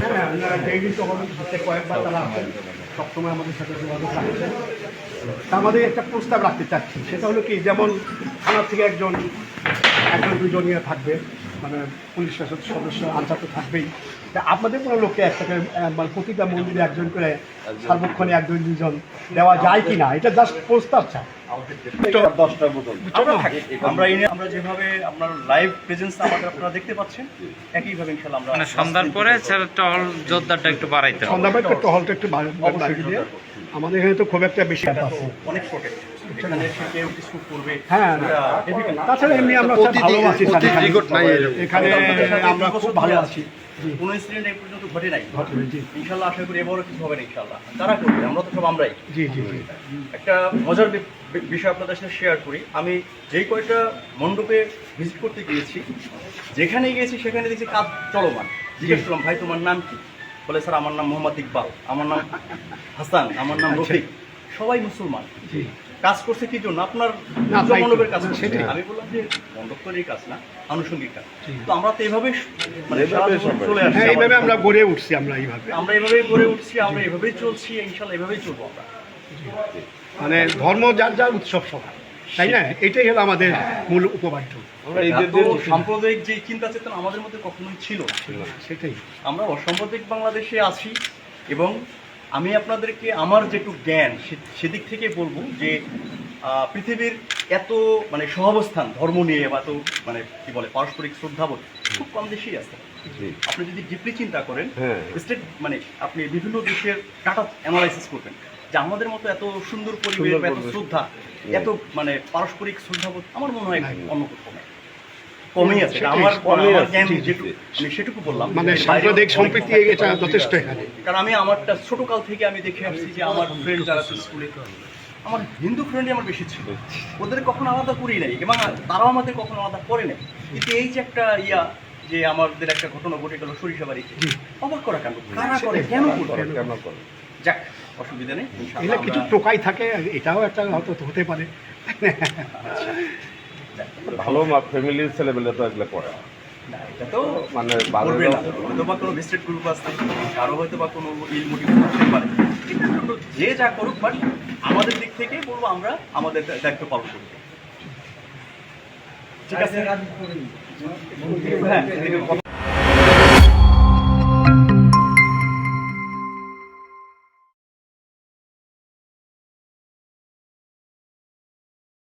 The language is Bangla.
হ্যাঁ সাথে কয়েকবার সবসময় আমাদের সাথে যোগাযোগ আমাদের একটা প্রস্তাব রাখতে চাচ্ছি। সেটা হলো কি, যেমন থানা থেকে একজন একজন দুজন থাকবে। মানে পুলিশ শাসক সদস্য আনসার তো থাকবেই। তা আপনাদের কোনো লোককে একটা করে মানে প্রতিটা মন্দিরে একজন করে সার্বক্ষণে একজন। দুজন দেওয়া যায় কি না এটা জাস্ট প্রস্তাব চাই। দশটার বোতল আমরা আমরা এই নিয়ে- আমরা যেভাবে আপনার লাইভ প্রেজেন্স আমাদের আপনারা দেখতে পাচ্ছেন একইভাবে ইনশাআল্লাহ আমরা মানে সন্ধ্যার পরে জোরদারটা একটু বাড়াইতে হবে। সন্ধ্যাবেলা একটু দিয়ে। আমাদের এখানে তো খুব একটা বেশি অনেক প্রোটেক্ট এখানে এসে কেউ কিছু করবে। হ্যাঁ তাছাড়া এমনি আমরা ভালো আছি স্যার এখানে। এখানে আমরা খুব ভালো আছি। কোনো ইনসিডেন্ট এই পর্যন্ত ঘটে নাই। ইনশাল্লাহ আশা করি এবারও কিছু হবে না ইনশাল্লাহ। তারা করবে আমরা তো সব আমরাই। জি জি জি। একটা মজার বি- বি- বিষয় আপনাদের সাথে শেয়ার করি। আমি যেই কয়টা মণ্ডপে ভিজিট করতে গিয়েছি যেখানে গিয়েছি সেখানে দেখছি কাজ চলমান। জিজ্ঞেস করলাম ভাই তোমার নাম কি? বলে স্যার আমার নাম মোহাম্মদ ইকবাল। আমার নাম হাসান আমার নাম রফিক। সবাই মুসলমান। জি। কাজ করছে কি জন্য? আপনার। মণ্ডপের কাজ করছে। আমি বললাম যে মণ্ডপ তৈরির কাজ না আনুষঙ্গিক কাজ। তো আমরা তো এইভাবে মানে। চলে আসছি হ্যাঁ এইভাবে আমরা গড়ে উঠছি আমরা এইভাবে। আমরা এভাবেই গড়ে উঠছি আমরা এভাবেই চলছি ইনশাল্লাহ এভাবেই চলবো আমরা। মানে ধর্ম যার যার উৎসব সবার তাই না? এটাই হলো আমাদের মূল উপবাদ্য সাম্প্রদায়িক যে চিন্তা চেতনা আমাদের মধ্যে কখনোই ছিল না। সেটাই। আমরা অসাম্প্রদায়িক বাংলাদেশে আছি এবং আমি আপনাদেরকে আমার যেটুকু জ্ঞান সেদিক থেকে বলব যে পৃথিবীর এত মানে সহাবস্থান ধর্ম নিয়ে বা তো মানে কি বলে পারস্পরিক শ্রদ্ধাবোধ খুব কম দেশেই আছে। আপনি যদি ডিপলি চিন্তা করেন হ্যাঁ। স্টেট মানে আপনি বিভিন্ন দেশের ডাটা অ্যানালাইসিস করবেন যে আমাদের মতো এত সুন্দর পরিবেশ এত শ্রদ্ধা এত মানে পারস্পরিক শ্রদ্ধাবোধ আমার মনে হয় অন্য কোথাও নেই কমই আছে। আমার আমার জ্ঞান যেটুকু আমি সেটুকু বললাম। মানে সাম্প্রদায়িক সম্প্রীতি এটা যথেষ্ট এখানে। কারণ আমি আমারটা ছোট কাল থেকে আমি দেখে আসছি যে আমার ফ্রেন্ড যারা স্কুলে। আমার হিন্দু ফ্রেন্ডই আমার বেশি ছিল। ওদের কখনো আলাদা করি নাই এবং তারাও আমাদের কখনো আলাদা করে নাই। কিন্তু এই যে একটা ইয়া যে আমাদের একটা ঘটনা ঘটে গেল সরিষা বাড়িতে অবাক করা কেন কারা করে? কেন করে কেন করে? যাক অসুবিধা নেই ইনশাআল্লাহ কিছু টোকাই থাকে এটাও একটা হয়তো হতে পারে। ভালো ফ্যামিলির ছেলেপেলে তো এগুলো করে না, এটা তো মানে করবে না। হয়তো বা কোনো ভিস্টেড গ্রুপ আছে কারও হয়তো বা কোনো ইল মোটিভ থাকতে পারে। এটা যে যা করুক বাট আমাদের দিক থেকে বলব আমরা আমাদের দায়িত্ব পালন করব। ঠিক আছে? হ্যাঁ